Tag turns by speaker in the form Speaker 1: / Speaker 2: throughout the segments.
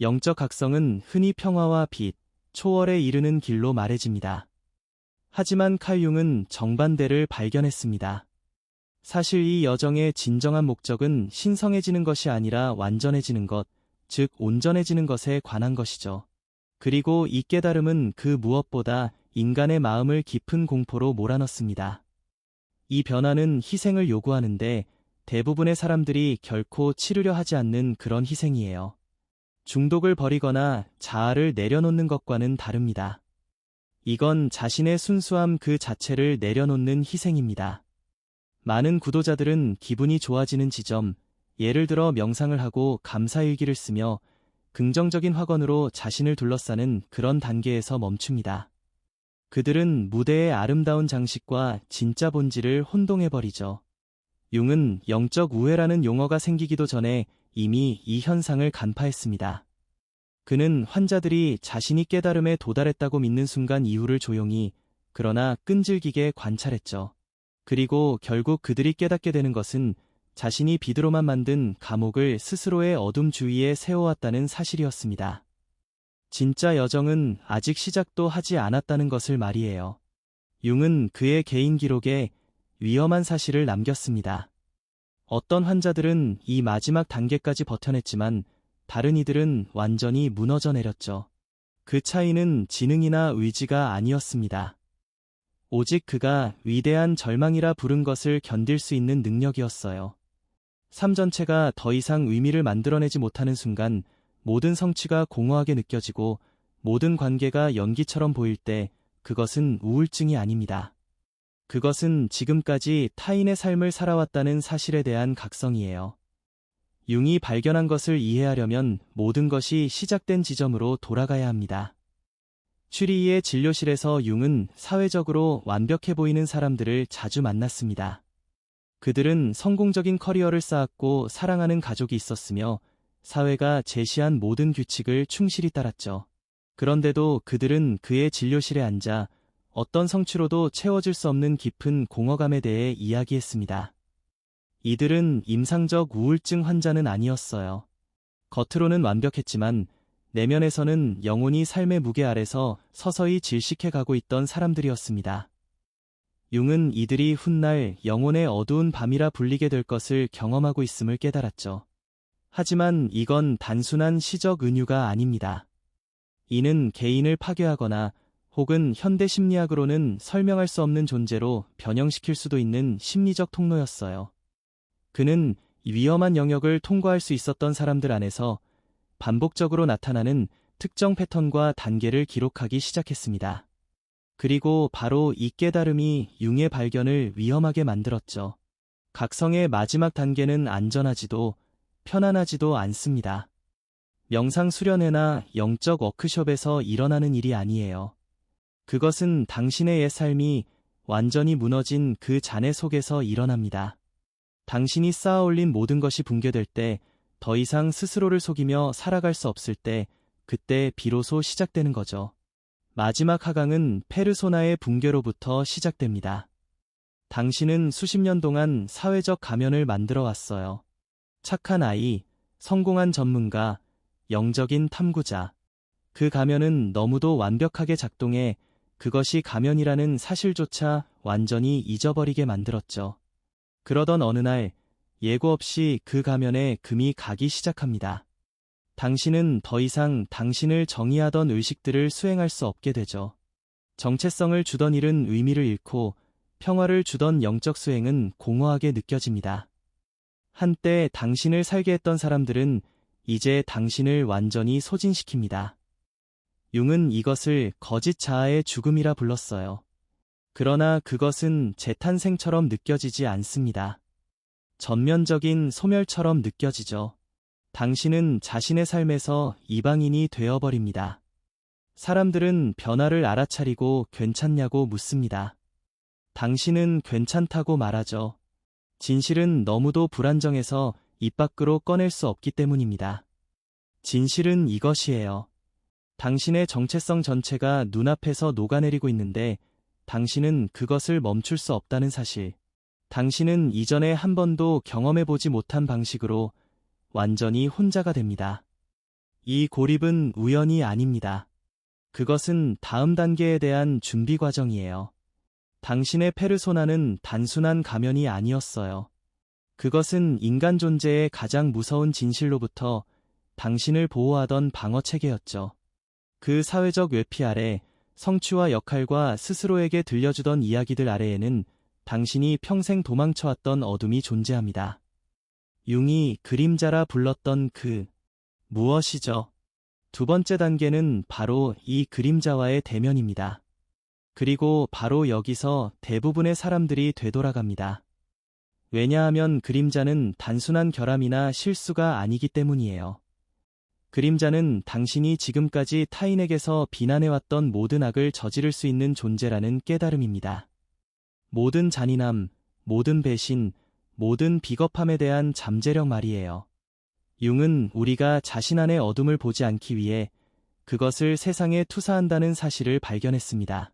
Speaker 1: 영적 각성은 흔히 평화와 빛, 초월에 이르는 길로 말해집니다. 하지만 칼융은 정반대를 발견했습니다. 사실 이 여정의 진정한 목적은 신성해지는 것이 아니라 완전해지는 것, 즉 온전해지는 것에 관한 것이죠. 그리고 이 깨달음은 그 무엇보다 인간의 마음을 깊은 공포로 몰아넣습니다. 이 변화는 희생을 요구하는데 대부분의 사람들이 결코 치르려 하지 않는 그런 희생이에요. 중독을 버리거나 자아를 내려놓는 것과는 다릅니다. 이건 자신의 순수함 그 자체를 내려놓는 희생입니다. 많은 구도자들은 기분이 좋아지는 지점, 예를 들어 명상을 하고 감사일기를 쓰며 긍정적인 확언으로 자신을 둘러싸는 그런 단계에서 멈춥니다. 그들은 무대의 아름다운 장식과 진짜 본질을 혼동해버리죠. 융은 영적 우회라는 용어가 생기기도 전에 이미 이 현상을 간파했습니다. 그는 환자들이 자신이 깨달음에 도달했다고 믿는 순간 이후를 조용히 그러나 끈질기게 관찰했죠. 그리고 결국 그들이 깨닫게 되는 것은 자신이 비드로만 만든 감옥을 스스로의 어둠 주위에 세워왔다는 사실이었습니다. 진짜 여정은 아직 시작도 하지 않았다는 것을 말이에요. 융은 그의 개인 기록에 위험한 사실을 남겼습니다. 어떤 환자들은 이 마지막 단계까지 버텨냈지만 다른 이들은 완전히 무너져 내렸죠. 그 차이는 지능이나 의지가 아니었습니다. 오직 그가 위대한 절망이라 부른 것을 견딜 수 있는 능력이었어요. 삶 전체가 더 이상 의미를 만들어내지 못하는 순간 모든 성취가 공허하게 느껴지고 모든 관계가 연기처럼 보일 때 그것은 우울증이 아닙니다. 그것은 지금까지 타인의 삶을 살아왔다는 사실에 대한 각성이에요. 융이 발견한 것을 이해하려면 모든 것이 시작된 지점으로 돌아가야 합니다. 추리이의 진료실에서 융은 사회적으로 완벽해 보이는 사람들을 자주 만났습니다. 그들은 성공적인 커리어를 쌓았고 사랑하는 가족이 있었으며 사회가 제시한 모든 규칙을 충실히 따랐죠. 그런데도 그들은 그의 진료실에 앉아 어떤 성취로도 채워질 수 없는 깊은 공허감에 대해 이야기했습니다. 이들은 임상적 우울증 환자는 아니었어요. 겉으로는 완벽했지만 내면에서는 영혼이 삶의 무게 아래서 서서히 질식해 가고 있던 사람들이었습니다. 융은 이들이 훗날 영혼의 어두운 밤이라 불리게 될 것을 경험하고 있음을 깨달았죠. 하지만 이건 단순한 시적 은유가 아닙니다. 이는 개인을 파괴하거나 혹은 현대 심리학으로는 설명할 수 없는 존재로 변형시킬 수도 있는 심리적 통로였어요. 그는 위험한 영역을 통과할 수 있었던 사람들 안에서 반복적으로 나타나는 특정 패턴과 단계를 기록하기 시작했습니다. 그리고 바로 이 깨달음이 융의 발견을 위험하게 만들었죠. 각성의 마지막 단계는 안전하지도 편안하지도 않습니다. 명상 수련회나 영적 워크숍에서 일어나는 일이 아니에요. 그것은 당신의 옛 삶이 완전히 무너진 그 잔해 속에서 일어납니다. 당신이 쌓아 올린 모든 것이 붕괴될 때, 더 이상 스스로를 속이며 살아갈 수 없을 때, 그때 비로소 시작되는 거죠. 마지막 하강은 페르소나의 붕괴로부터 시작됩니다. 당신은 수십 년 동안 사회적 가면을 만들어 왔어요. 착한 아이, 성공한 전문가, 영적인 탐구자. 그 가면은 너무도 완벽하게 작동해 그것이 가면이라는 사실조차 완전히 잊어버리게 만들었죠. 그러던 어느 날 예고 없이 그 가면에 금이 가기 시작합니다. 당신은 더 이상 당신을 정의하던 의식들을 수행할 수 없게 되죠. 정체성을 주던 일은 의미를 잃고 평화를 주던 영적 수행은 공허하게 느껴집니다. 한때 당신을 살게 했던 사람들은 이제 당신을 완전히 소진시킵니다. 융은 이것을 거짓 자아의 죽음이라 불렀어요. 그러나 그것은 재탄생처럼 느껴지지 않습니다. 전면적인 소멸처럼 느껴지죠. 당신은 자신의 삶에서 이방인이 되어버립니다. 사람들은 변화를 알아차리고 괜찮냐고 묻습니다. 당신은 괜찮다고 말하죠. 진실은 너무도 불안정해서 입 밖으로 꺼낼 수 없기 때문입니다. 진실은 이것이에요. 당신의 정체성 전체가 눈앞에서 녹아내리고 있는데 당신은 그것을 멈출 수 없다는 사실. 당신은 이전에 한 번도 경험해보지 못한 방식으로 완전히 혼자가 됩니다. 이 고립은 우연이 아닙니다. 그것은 다음 단계에 대한 준비 과정이에요. 당신의 페르소나는 단순한 가면이 아니었어요. 그것은 인간 존재의 가장 무서운 진실로부터 당신을 보호하던 방어 체계였죠. 그 사회적 외피 아래 성취와 역할과 스스로에게 들려주던 이야기들 아래에는 당신이 평생 도망쳐왔던 어둠이 존재합니다. 융이 그림자라 불렀던 그 무엇이죠? 두 번째 단계는 바로 이 그림자와의 대면입니다. 그리고 바로 여기서 대부분의 사람들이 되돌아갑니다. 왜냐하면 그림자는 단순한 결함이나 실수가 아니기 때문이에요. 그림자는 당신이 지금까지 타인에게서 비난해왔던 모든 악을 저지를 수 있는 존재라는 깨달음입니다. 모든 잔인함, 모든 배신, 모든 비겁함에 대한 잠재력 말이에요. 융은 우리가 자신 안의 어둠을 보지 않기 위해 그것을 세상에 투사한다는 사실을 발견했습니다.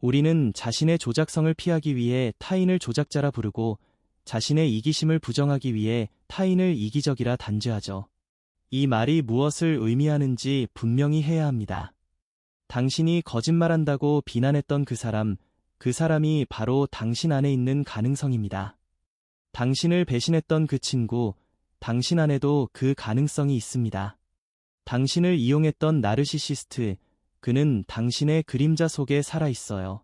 Speaker 1: 우리는 자신의 조작성을 피하기 위해 타인을 조작자라 부르고 자신의 이기심을 부정하기 위해 타인을 이기적이라 단죄하죠. 이 말이 무엇을 의미하는지 분명히 해야 합니다. 당신이 거짓말한다고 비난했던 그 사람, 그 사람이 바로 당신 안에 있는 가능성입니다. 당신을 배신했던 그 친구, 당신 안에도 그 가능성이 있습니다. 당신을 이용했던 나르시시스트, 그는 당신의 그림자 속에 살아 있어요.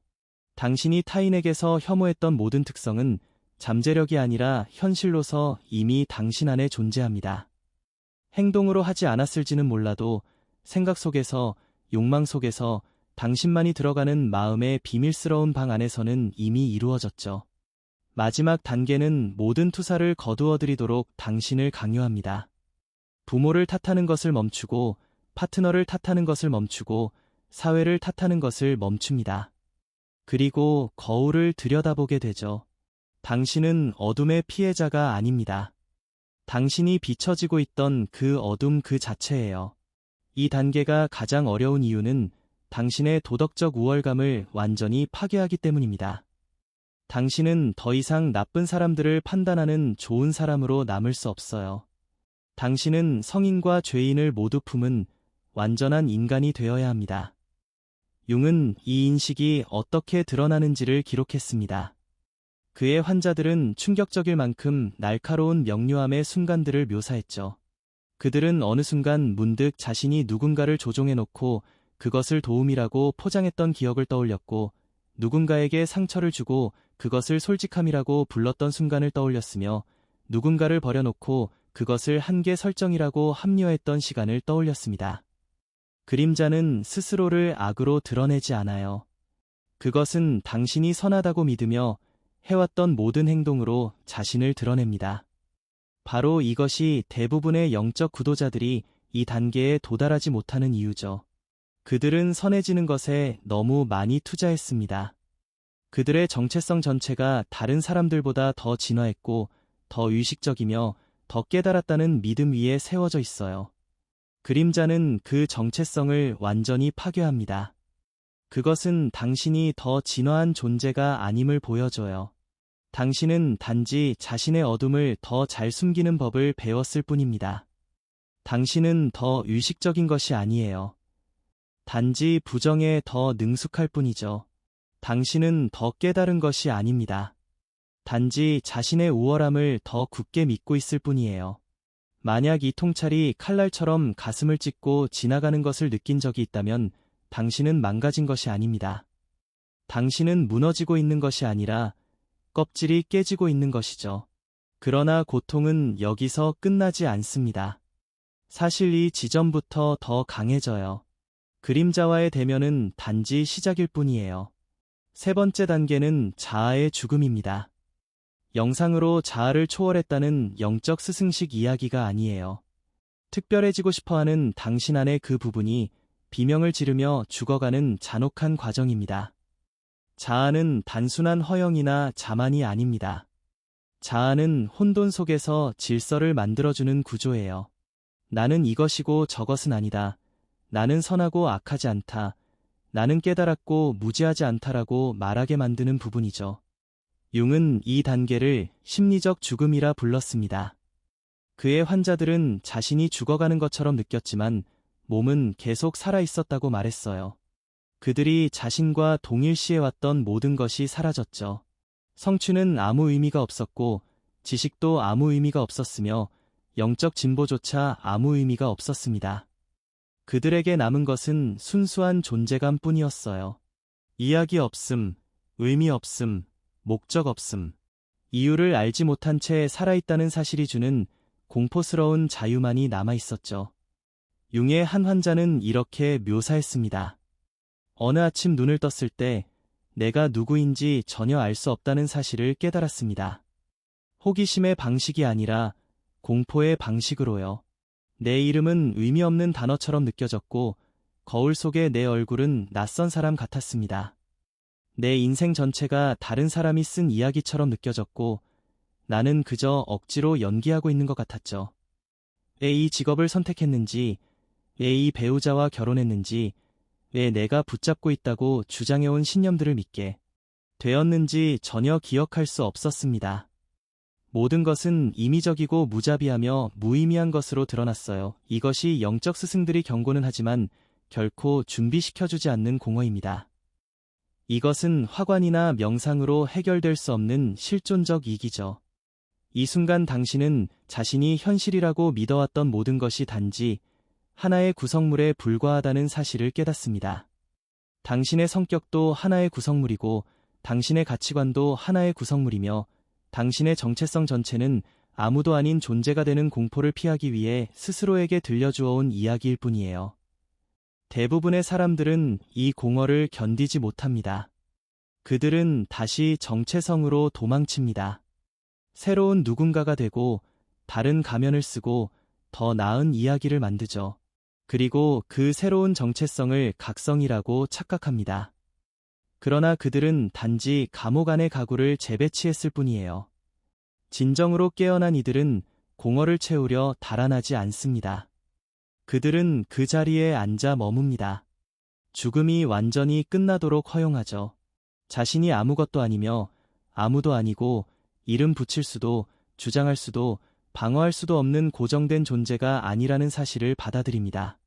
Speaker 1: 당신이 타인에게서 혐오했던 모든 특성은 잠재력이 아니라 현실로서 이미 당신 안에 존재합니다. 행동으로 하지 않았을지는 몰라도 생각 속에서, 욕망 속에서 당신만이 들어가는 마음의 비밀스러운 방 안에서는 이미 이루어졌죠. 마지막 단계는 모든 투사를 거두어들이도록 당신을 강요합니다. 부모를 탓하는 것을 멈추고 파트너를 탓하는 것을 멈추고 사회를 탓하는 것을 멈춥니다. 그리고 거울을 들여다보게 되죠. 당신은 어둠의 피해자가 아닙니다. 당신이 비춰지고 있던 그 어둠 그 자체예요. 이 단계가 가장 어려운 이유는 당신의 도덕적 우월감을 완전히 파괴하기 때문입니다. 당신은 더 이상 나쁜 사람들을 판단하는 좋은 사람으로 남을 수 없어요. 당신은 성인과 죄인을 모두 품은 완전한 인간이 되어야 합니다. 융은 이 인식이 어떻게 드러나는지를 기록했습니다. 그의 환자들은 충격적일 만큼 날카로운 명료함의 순간들을 묘사했죠. 그들은 어느 순간 문득 자신이 누군가를 조종해놓고 그것을 도움이라고 포장했던 기억을 떠올렸고 누군가에게 상처를 주고 그것을 솔직함이라고 불렀던 순간을 떠올렸으며 누군가를 버려놓고 그것을 한계 설정이라고 합리화했던 시간을 떠올렸습니다. 그림자는 스스로를 악으로 드러내지 않아요. 그것은 당신이 선하다고 믿으며 해왔던 모든 행동으로 자신을 드러냅니다. 바로 이것이 대부분의 영적 구도자들이 이 단계에 도달하지 못하는 이유죠. 그들은 선해지는 것에 너무 많이 투자했습니다. 그들의 정체성 전체가 다른 사람들보다 더 진화했고 더 의식적이며 더 깨달았다는 믿음 위에 세워져 있어요. 그림자는 그 정체성을 완전히 파괴합니다. 그것은 당신이 더 진화한 존재가 아님을 보여줘요. 당신은 단지 자신의 어둠을 더 잘 숨기는 법을 배웠을 뿐입니다. 당신은 더 의식적인 것이 아니에요. 단지 부정에 더 능숙할 뿐이죠. 당신은 더 깨달은 것이 아닙니다. 단지 자신의 우월함을 더 굳게 믿고 있을 뿐이에요. 만약 이 통찰이 칼날처럼 가슴을 찢고 지나가는 것을 느낀 적이 있다면 당신은 망가진 것이 아닙니다. 당신은 무너지고 있는 것이 아니라 껍질이 깨지고 있는 것이죠. 그러나 고통은 여기서 끝나지 않습니다. 사실 이 지점부터 더 강해져요. 그림자와의 대면은 단지 시작일 뿐이에요. 세 번째 단계는 자아의 죽음입니다. 영상으로 자아를 초월했다는 영적 스승식 이야기가 아니에요. 특별해지고 싶어 하는 당신 안의 그 부분이 비명을 지르며 죽어가는 잔혹한 과정입니다. 자아는 단순한 허영이나 자만이 아닙니다. 자아는 혼돈 속에서 질서를 만들어주는 구조예요. 나는 이것이고 저것은 아니다. 나는 선하고 악하지 않다. 나는 깨달았고 무지하지 않다라고 말하게 만드는 부분이죠. 융은 이 단계를 심리적 죽음이라 불렀습니다. 그의 환자들은 자신이 죽어가는 것처럼 느꼈지만 몸은 계속 살아 있었다고 말했어요. 그들이 자신과 동일시해왔던 모든 것이 사라졌죠. 성취는 아무 의미가 없었고 지식도 아무 의미가 없었으며 영적 진보조차 아무 의미가 없었습니다. 그들에게 남은 것은 순수한 존재감 뿐이었어요. 이야기 없음, 의미 없음, 목적 없음. 이유를 알지 못한 채 살아있다는 사실이 주는 공포스러운 자유만이 남아 있었죠. 융의 한 환자는 이렇게 묘사했습니다. 어느 아침 눈을 떴을 때 내가 누구인지 전혀 알 수 없다는 사실을 깨달았습니다. 호기심의 방식이 아니라 공포의 방식으로요. 내 이름은 의미 없는 단어처럼 느껴졌고 거울 속의 내 얼굴은 낯선 사람 같았습니다. 내 인생 전체가 다른 사람이 쓴 이야기처럼 느껴졌고 나는 그저 억지로 연기하고 있는 것 같았죠. 왜 이 직업을 선택했는지, 왜 이 배우자와 결혼했는지, 왜 내가 붙잡고 있다고 주장해온 신념들을 믿게 되었는지 전혀 기억할 수 없었습니다. 모든 것은 임의적이고 무자비하며 무의미한 것으로 드러났어요. 이것이 영적 스승들이 경고는 하지만 결코 준비시켜주지 않는 공허입니다. 이것은 화관이나 명상으로 해결될 수 없는 실존적 이기죠. 이 순간 당신은 자신이 현실이라고 믿어왔던 모든 것이 단지 하나의 구성물에 불과하다는 사실을 깨닫습니다. 당신의 성격도 하나의 구성물이고 당신의 가치관도 하나의 구성물이며 당신의 정체성 전체는 아무도 아닌 존재가 되는 공포를 피하기 위해 스스로에게 들려주어온 이야기일 뿐이에요. 대부분의 사람들은 이 공허를 견디지 못합니다. 그들은 다시 정체성으로 도망칩니다. 새로운 누군가가 되고 다른 가면을 쓰고 더 나은 이야기를 만드죠. 그리고 그 새로운 정체성을 각성이라고 착각합니다. 그러나 그들은 단지 감옥 안의 가구를 재배치했을 뿐이에요. 진정으로 깨어난 이들은 공허를 채우려 달아나지 않습니다. 그들은 그 자리에 앉아 머뭅니다. 죽음이 완전히 끝나도록 허용하죠. 자신이 아무것도 아니며 아무도 아니고 이름 붙일 수도 주장할 수도 방어할 수도 없는 고정된 존재가 아니라는 사실을 받아들입니다.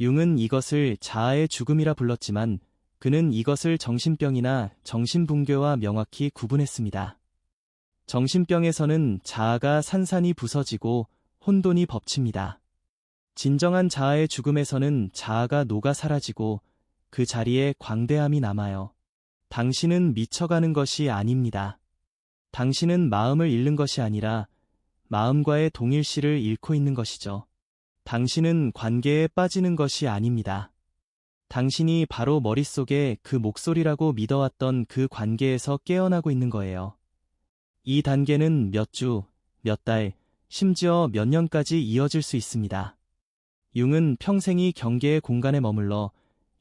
Speaker 1: 융은 이것을 자아의 죽음이라 불렀지만 그는 이것을 정신병이나 정신붕괴와 명확히 구분했습니다. 정신병에서는 자아가 산산이 부서지고 혼돈이 법칩니다. 진정한 자아의 죽음에서는 자아가 녹아 사라지고 그 자리에 광대함이 남아요. 당신은 미쳐가는 것이 아닙니다. 당신은 마음을 잃는 것이 아니라 마음과의 동일시를 잃고 있는 것이죠. 당신은 관계에 빠지는 것이 아닙니다. 당신이 바로 머릿속에 그 목소리라고 믿어왔던 그 관계에서 깨어나고 있는 거예요. 이 단계는 몇 주, 몇 달, 심지어 몇 년까지 이어질 수 있습니다. 융은 평생이 경계의 공간에 머물러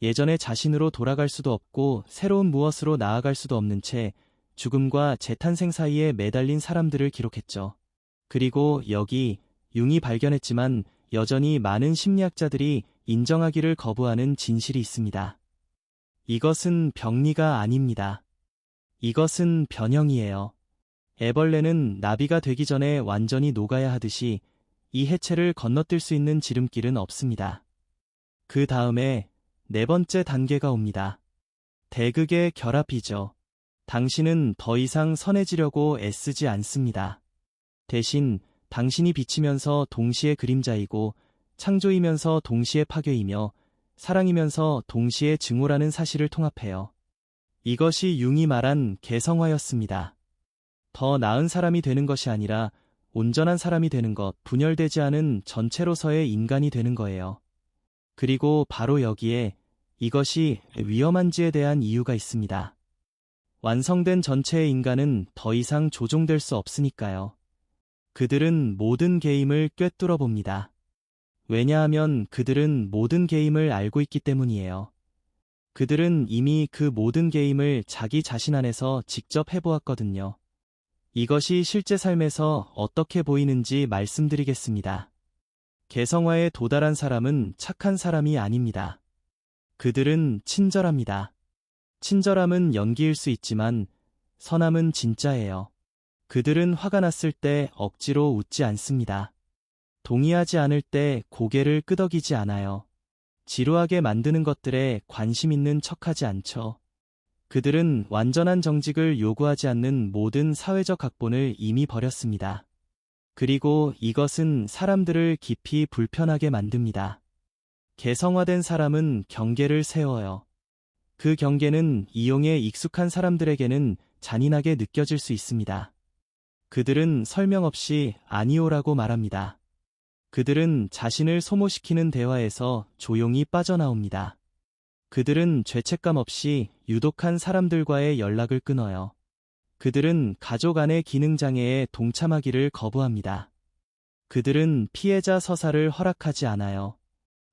Speaker 1: 예전의 자신으로 돌아갈 수도 없고 새로운 무엇으로 나아갈 수도 없는 채 죽음과 재탄생 사이에 매달린 사람들을 기록했죠. 그리고 여기 융이 발견했지만 여전히 많은 심리학자들이 인정하기를 거부하는 진실이 있습니다. 이것은 병리가 아닙니다. 이것은 변형이에요. 애벌레는 나비가 되기 전에 완전히 녹아야 하듯이 이 해체를 건너뛸 수 있는 지름길은 없습니다. 그 다음에 네 번째 단계가 옵니다. 대극의 결합이죠. 당신은 더 이상 선해지려고 애쓰지 않습니다. 대신 당신이 비치면서 동시에 그림자이고 창조이면서 동시에 파괴이며 사랑이면서 동시에 증오라는 사실을 통합해요. 이것이 융이 말한 개성화였습니다. 더 나은 사람이 되는 것이 아니라 온전한 사람이 되는 것, 분열되지 않은 전체로서의 인간이 되는 거예요. 그리고 바로 여기에 이것이 위험한지에 대한 이유가 있습니다. 완성된 전체의 인간은 더 이상 조종될 수 없으니까요. 그들은 모든 게임을 꿰뚫어 봅니다. 왜냐하면 그들은 모든 게임을 알고 있기 때문이에요. 그들은 이미 그 모든 게임을 자기 자신 안에서 직접 해보았거든요. 이것이 실제 삶에서 어떻게 보이는지 말씀드리겠습니다. 개성화에 도달한 사람은 착한 사람이 아닙니다. 그들은 친절합니다. 친절함은 연기일 수 있지만 선함은 진짜예요. 그들은 화가 났을 때 억지로 웃지 않습니다. 동의하지 않을 때 고개를 끄덕이지 않아요. 지루하게 만드는 것들에 관심 있는 척하지 않죠. 그들은 완전한 정직을 요구하지 않는 모든 사회적 각본을 이미 버렸습니다. 그리고 이것은 사람들을 깊이 불편하게 만듭니다. 개성화된 사람은 경계를 세워요. 그 경계는 이용에 익숙한 사람들에게는 잔인하게 느껴질 수 있습니다. 그들은 설명 없이 아니오라고 말합니다. 그들은 자신을 소모시키는 대화에서 조용히 빠져나옵니다. 그들은 죄책감 없이 유독한 사람들과의 연락을 끊어요. 그들은 가족 안의 기능장애에 동참하기를 거부합니다. 그들은 피해자 서사를 허락하지 않아요.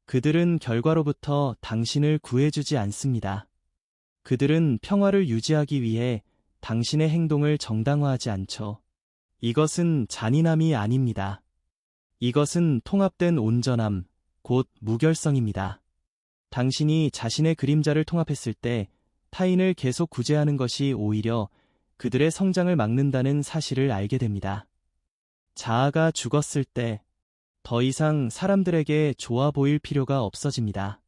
Speaker 1: 그들은 결과로부터 당신을 구해주지 않습니다. 그들은 평화를 유지하기 위해 당신의 행동을 정당화하지 않죠. 이것은 잔인함이 아닙니다. 이것은 통합된 온전함, 곧 무결성입니다. 당신이 자신의 그림자를 통합했을 때 타인을 계속 구제하는 것이 오히려 그들의 성장을 막는다는 사실을 알게 됩니다. 자아가 죽었을 때 더 이상 사람들에게 좋아 보일 필요가 없어집니다.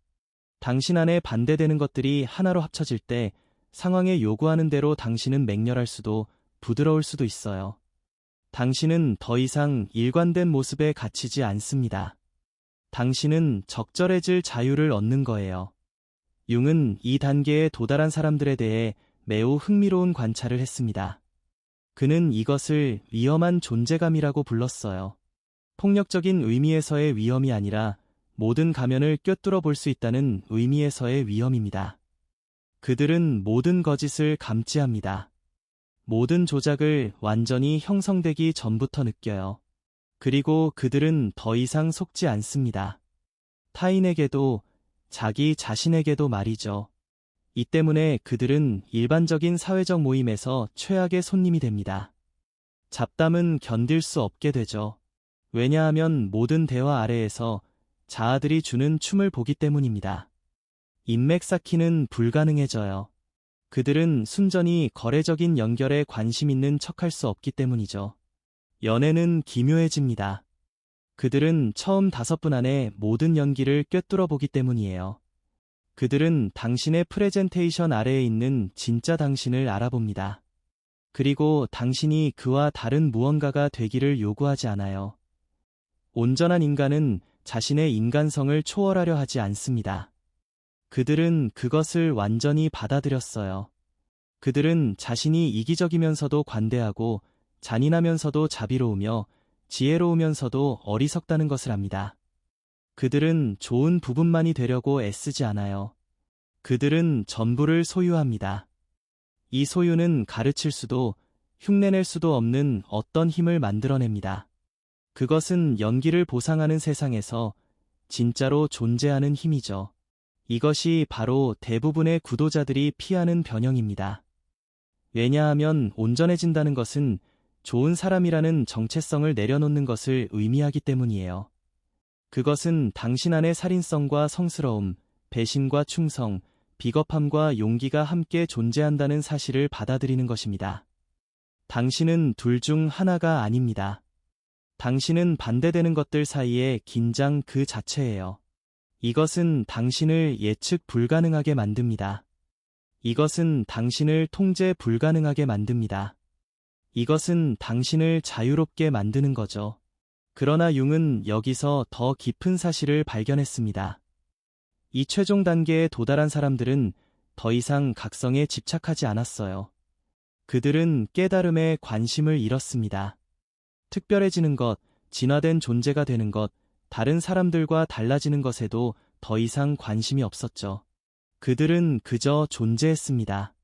Speaker 1: 당신 안에 반대되는 것들이 하나로 합쳐질 때 상황에 요구하는 대로 당신은 맹렬할 수도 부드러울 수도 있어요. 당신은 더 이상 일관된 모습에 갇히지 않습니다. 당신은 적절해질 자유를 얻는 거예요. 융은 이 단계에 도달한 사람들에 대해 매우 흥미로운 관찰을 했습니다. 그는 이것을 위험한 존재감이라고 불렀어요. 폭력적인 의미에서의 위험이 아니라 모든 가면을 꿰뚫어 볼 수 있다는 의미에서의 위험입니다. 그들은 모든 거짓을 감지합니다. 모든 조작을 완전히 형성되기 전부터 느껴요. 그리고 그들은 더 이상 속지 않습니다. 타인에게도 자기 자신에게도 말이죠. 이 때문에 그들은 일반적인 사회적 모임에서 최악의 손님이 됩니다. 잡담은 견딜 수 없게 되죠. 왜냐하면 모든 대화 아래에서 자아들이 주는 춤을 보기 때문입니다. 인맥 쌓기는 불가능해져요. 그들은 순전히 거래적인 연결에 관심 있는 척할 수 없기 때문이죠. 연애는 기묘해집니다. 그들은 처음 다섯 분 안에 모든 연기를 꿰뚫어 보기 때문이에요. 그들은 당신의 프레젠테이션 아래에 있는 진짜 당신을 알아봅니다. 그리고 당신이 그와 다른 무언가가 되기를 요구하지 않아요. 온전한 인간은 자신의 인간성을 초월하려 하지 않습니다. 그들은 그것을 완전히 받아들였어요. 그들은 자신이 이기적이면서도 관대하고 잔인하면서도 자비로우며 지혜로우면서도 어리석다는 것을 압니다. 그들은 좋은 부분만이 되려고 애쓰지 않아요. 그들은 전부를 소유합니다. 이 소유는 가르칠 수도 흉내낼 수도 없는 어떤 힘을 만들어냅니다. 그것은 연기를 보상하는 세상에서 진짜로 존재하는 힘이죠. 이것이 바로 대부분의 구도자들이 피하는 변형입니다. 왜냐하면 온전해진다는 것은 좋은 사람이라는 정체성을 내려놓는 것을 의미하기 때문이에요. 그것은 당신 안의 살인성과 성스러움, 배신과 충성, 비겁함과 용기가 함께 존재한다는 사실을 받아들이는 것입니다. 당신은 둘 중 하나가 아닙니다. 당신은 반대되는 것들 사이의 긴장 그 자체예요. 이것은 당신을 예측 불가능하게 만듭니다. 이것은 당신을 통제 불가능하게 만듭니다. 이것은 당신을 자유롭게 만드는 거죠. 그러나 융은 여기서 더 깊은 사실을 발견했습니다. 이 최종 단계에 도달한 사람들은 더 이상 각성에 집착하지 않았어요. 그들은 깨달음에 관심을 잃었습니다. 특별해지는 것, 진화된 존재가 되는 것, 다른 사람들과 달라지는 것에도 더 이상 관심이 없었죠. 그들은 그저 존재했습니다.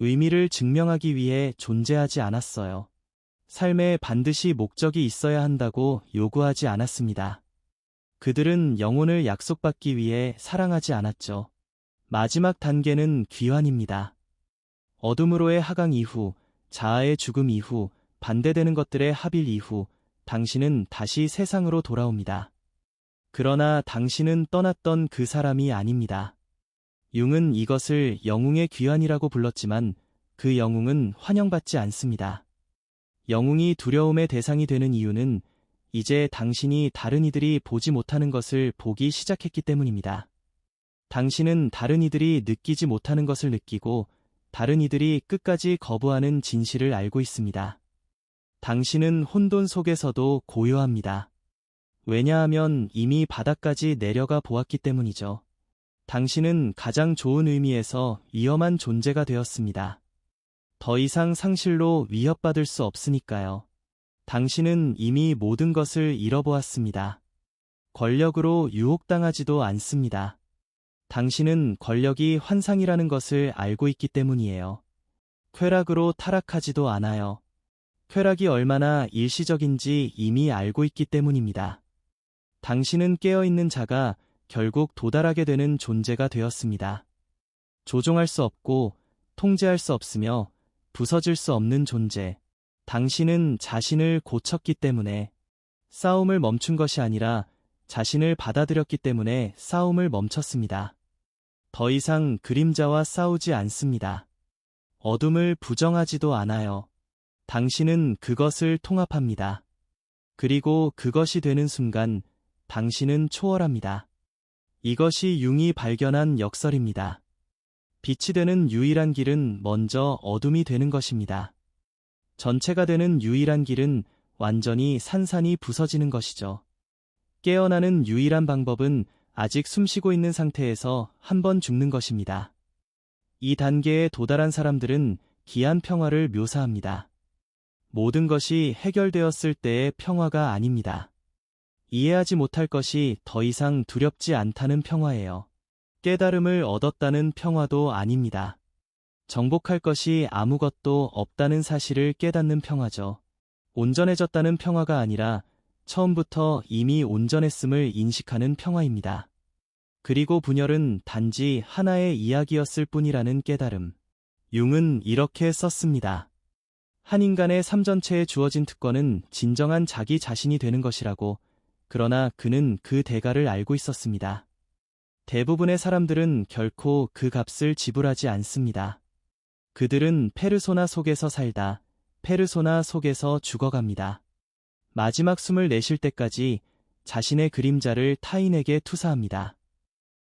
Speaker 1: 의미를 증명하기 위해 존재하지 않았어요. 삶에 반드시 목적이 있어야 한다고 요구하지 않았습니다. 그들은 영혼을 약속받기 위해 사랑하지 않았죠. 마지막 단계는 귀환입니다. 어둠으로의 하강 이후, 자아의 죽음 이후, 반대되는 것들의 합일 이후, 당신은 다시 세상으로 돌아옵니다. 그러나 당신은 떠났던 그 사람이 아닙니다. 융은 이것을 영웅의 귀환이라고 불렀지만 그 영웅은 환영받지 않습니다. 영웅이 두려움의 대상이 되는 이유는 이제 당신이 다른 이들이 보지 못하는 것을 보기 시작했기 때문입니다. 당신은 다른 이들이 느끼지 못하는 것을 느끼고 다른 이들이 끝까지 거부하는 진실을 알고 있습니다. 당신은 혼돈 속에서도 고요합니다. 왜냐하면 이미 바닥까지 내려가 보았기 때문이죠. 당신은 가장 좋은 의미에서 위험한 존재가 되었습니다. 더 이상 상실로 위협받을 수 없으니까요. 당신은 이미 모든 것을 잃어보았습니다. 권력으로 유혹당하지도 않습니다. 당신은 권력이 환상이라는 것을 알고 있기 때문이에요. 쾌락으로 타락하지도 않아요. 쾌락이 얼마나 일시적인지 이미 알고 있기 때문입니다. 당신은 깨어있는 자가 결국 도달하게 되는 존재가 되었습니다. 조종할 수 없고 통제할 수 없으며 부서질 수 없는 존재. 당신은 자신을 고쳤기 때문에 싸움을 멈춘 것이 아니라 자신을 받아들였기 때문에 싸움을 멈췄습니다. 더 이상 그림자와 싸우지 않습니다. 어둠을 부정하지도 않아요. 당신은 그것을 통합합니다. 그리고 그것이 되는 순간 당신은 초월합니다. 이것이 융이 발견한 역설입니다. 빛이 되는 유일한 길은 먼저 어둠이 되는 것입니다. 전체가 되는 유일한 길은 완전히 산산이 부서지는 것이죠. 깨어나는 유일한 방법은 아직 숨쉬고 있는 상태에서 한 번 죽는 것입니다. 이 단계에 도달한 사람들은 기한 평화를 묘사합니다. 모든 것이 해결되었을 때의 평화가 아닙니다. 이해하지 못할 것이 더 이상 두렵지 않다는 평화예요. 깨달음을 얻었다는 평화도 아닙니다. 정복할 것이 아무것도 없다는 사실을 깨닫는 평화죠. 온전해졌다는 평화가 아니라 처음부터 이미 온전했음을 인식하는 평화입니다. 그리고 분열은 단지 하나의 이야기였을 뿐이라는 깨달음. 융은 이렇게 썼습니다. 한 인간의 삶 전체에 주어진 특권은 진정한 자기 자신이 되는 것이라고, 그러나 그는 그 대가를 알고 있었습니다. 대부분의 사람들은 결코 그 값을 지불하지 않습니다. 그들은 페르소나 속에서 살다 페르소나 속에서 죽어갑니다. 마지막 숨을 내쉴 때까지 자신의 그림자를 타인에게 투사합니다.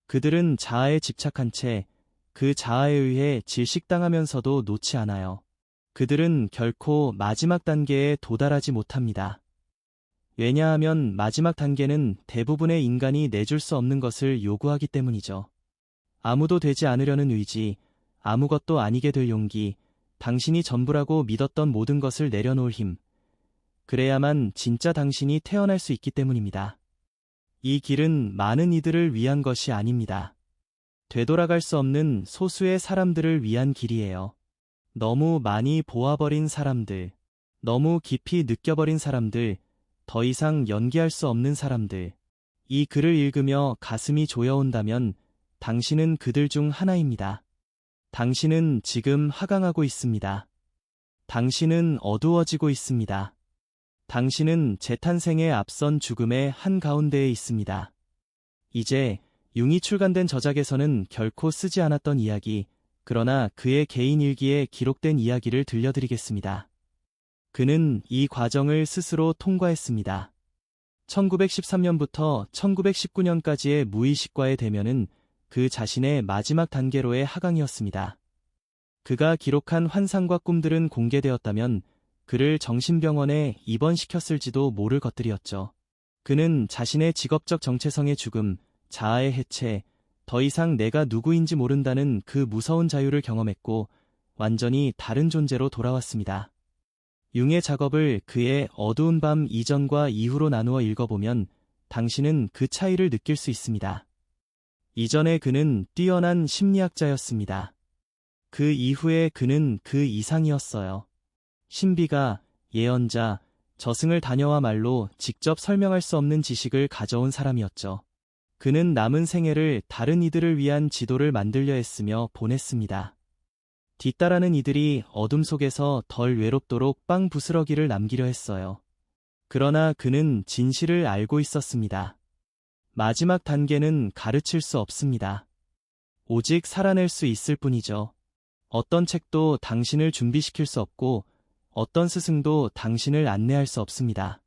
Speaker 1: 그들은 자아에 집착한 채 그 자아에 의해 질식당하면서도 놓지 않아요. 그들은 결코 마지막 단계에 도달하지 못합니다. 왜냐하면 마지막 단계는 대부분의 인간이 내줄 수 없는 것을 요구하기 때문이죠. 아무도 되지 않으려는 의지, 아무것도 아니게 될 용기, 당신이 전부라고 믿었던 모든 것을 내려놓을 힘. 그래야만 진짜 당신이 태어날 수 있기 때문입니다. 이 길은 많은 이들을 위한 것이 아닙니다. 되돌아갈 수 없는 소수의 사람들을 위한 길이에요. 너무 많이 보아버린 사람들, 너무 깊이 느껴버린 사람들, 더 이상 연기할 수 없는 사람들. 이 글을 읽으며 가슴이 조여온다면 당신은 그들 중 하나입니다. 당신은 지금 하강하고 있습니다. 당신은 어두워지고 있습니다. 당신은 재탄생의 앞선 죽음의 한가운데에 있습니다. 이제 융이 출간된 저작에서는 결코 쓰지 않았던 이야기, 그러나 그의 개인 일기에 기록된 이야기를 들려드리겠습니다. 그는 이 과정을 스스로 통과했습니다. 1913년부터 1919년까지의 무의식과의 대면은 그 자신의 마지막 단계로의 하강이었습니다. 그가 기록한 환상과 꿈들은 공개되었다면 그를 정신병원에 입원시켰을지도 모를 것들이었죠. 그는 자신의 직업적 정체성의 죽음, 자아의 해체, 더 이상 내가 누구인지 모른다는 그 무서운 자유를 경험했고 완전히 다른 존재로 돌아왔습니다. 융의 작업을 그의 어두운 밤 이전과 이후로 나누어 읽어보면 당신은 그 차이를 느낄 수 있습니다. 이전에 그는 뛰어난 심리학자였습니다. 그 이후에 그는 그 이상이었어요. 신비가, 예언자, 저승을 다녀와 말로 직접 설명할 수 없는 지식을 가져온 사람이었죠. 그는 남은 생애를 다른 이들을 위한 지도를 만들려 했으며 보냈습니다. 뒤따라는 이들이 어둠 속에서 덜 외롭도록 빵 부스러기를 남기려 했어요. 그러나 그는 진실을 알고 있었습니다. 마지막 단계는 가르칠 수 없습니다. 오직 살아낼 수 있을 뿐이죠. 어떤 책도 당신을 준비시킬 수 없고 어떤 스승도 당신을 안내할 수 없습니다.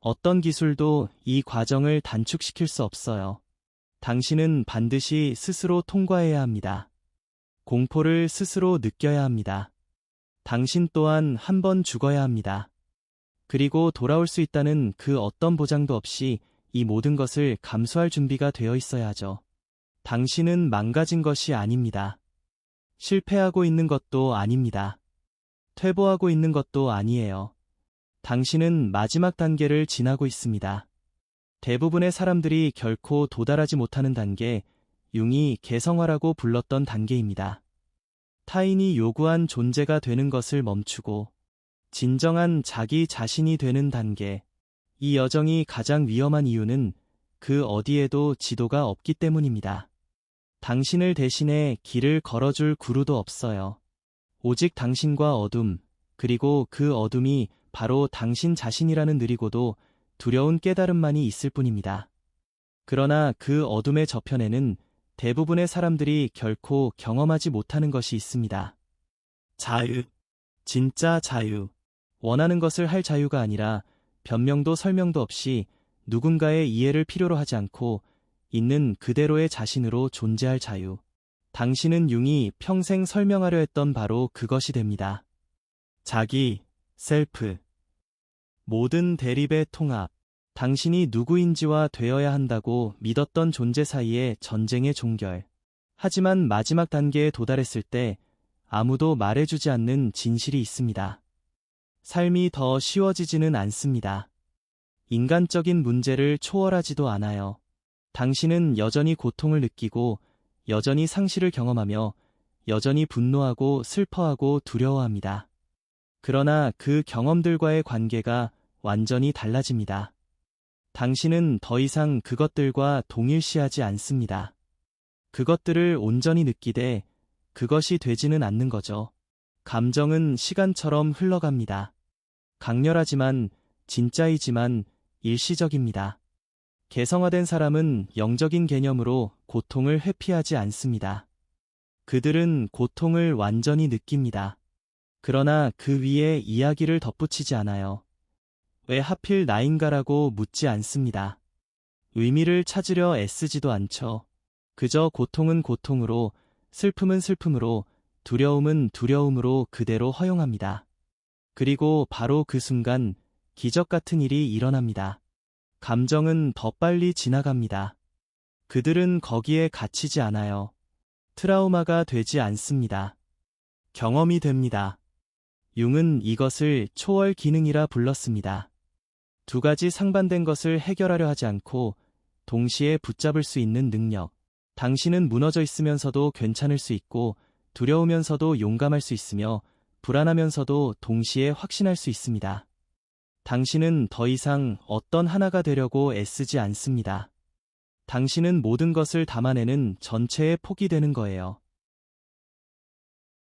Speaker 1: 어떤 기술도 이 과정을 단축시킬 수 없어요. 당신은 반드시 스스로 통과해야 합니다. 공포를 스스로 느껴야 합니다. 당신 또한 한 번 죽어야 합니다. 그리고 돌아올 수 있다는 그 어떤 보장도 없이 이 모든 것을 감수할 준비가 되어 있어야 하죠. 당신은 망가진 것이 아닙니다. 실패하고 있는 것도 아닙니다. 퇴보하고 있는 것도 아니에요. 당신은 마지막 단계를 지나고 있습니다. 대부분의 사람들이 결코 도달하지 못하는 단계, 융이 개성화라고 불렀던 단계입니다. 타인이 요구한 존재가 되는 것을 멈추고 진정한 자기 자신이 되는 단계. 이 여정이 가장 위험한 이유는 그 어디에도 지도가 없기 때문입니다. 당신을 대신해 길을 걸어줄 구루도 없어요. 오직 당신과 어둠, 그리고 그 어둠이 바로 당신 자신이라는 느리고도 두려운 깨달음만이 있을 뿐입니다. 그러나 그 어둠의 저편에는 대부분의 사람들이 결코 경험하지 못하는 것이 있습니다. 자유. 진짜 자유. 원하는 것을 할 자유가 아니라 변명도 설명도 없이 누군가의 이해를 필요로 하지 않고 있는 그대로의 자신으로 존재할 자유. 당신은 융이 평생 설명하려 했던 바로 그것이 됩니다. 자기, 셀프. 모든 대립의 통합. 당신이 누구인지와 되어야 한다고 믿었던 존재 사이의 전쟁의 종결. 하지만 마지막 단계에 도달했을 때 아무도 말해주지 않는 진실이 있습니다. 삶이 더 쉬워지지는 않습니다. 인간적인 문제를 초월하지도 않아요. 당신은 여전히 고통을 느끼고 여전히 상실을 경험하며 여전히 분노하고 슬퍼하고 두려워합니다. 그러나 그 경험들과의 관계가 완전히 달라집니다. 당신은 더 이상 그것들과 동일시하지 않습니다. 그것들을 온전히 느끼되 그것이 되지는 않는 거죠. 감정은 시간처럼 흘러갑니다. 강렬하지만 진짜이지만 일시적입니다. 개성화된 사람은 영적인 개념으로 고통을 회피하지 않습니다. 그들은 고통을 완전히 느낍니다. 그러나 그 위에 이야기를 덧붙이지 않아요. 왜 하필 나인가라고 묻지 않습니다. 의미를 찾으려 애쓰지도 않죠. 그저 고통은 고통으로, 슬픔은 슬픔으로, 두려움은 두려움으로 그대로 허용합니다. 그리고 바로 그 순간 기적 같은 일이 일어납니다. 감정은 더 빨리 지나갑니다. 그들은 거기에 갇히지 않아요. 트라우마가 되지 않습니다. 경험이 됩니다. 융은 이것을 초월 기능이라 불렀습니다. 두 가지 상반된 것을 해결하려 하지 않고 동시에 붙잡을 수 있는 능력. 당신은 무너져 있으면서도 괜찮을 수 있고 두려우면서도 용감할 수 있으며 불안하면서도 동시에 확신할 수 있습니다. 당신은 더 이상 어떤 하나가 되려고 애쓰지 않습니다. 당신은 모든 것을 담아내는 전체에 폭이 되는 거예요.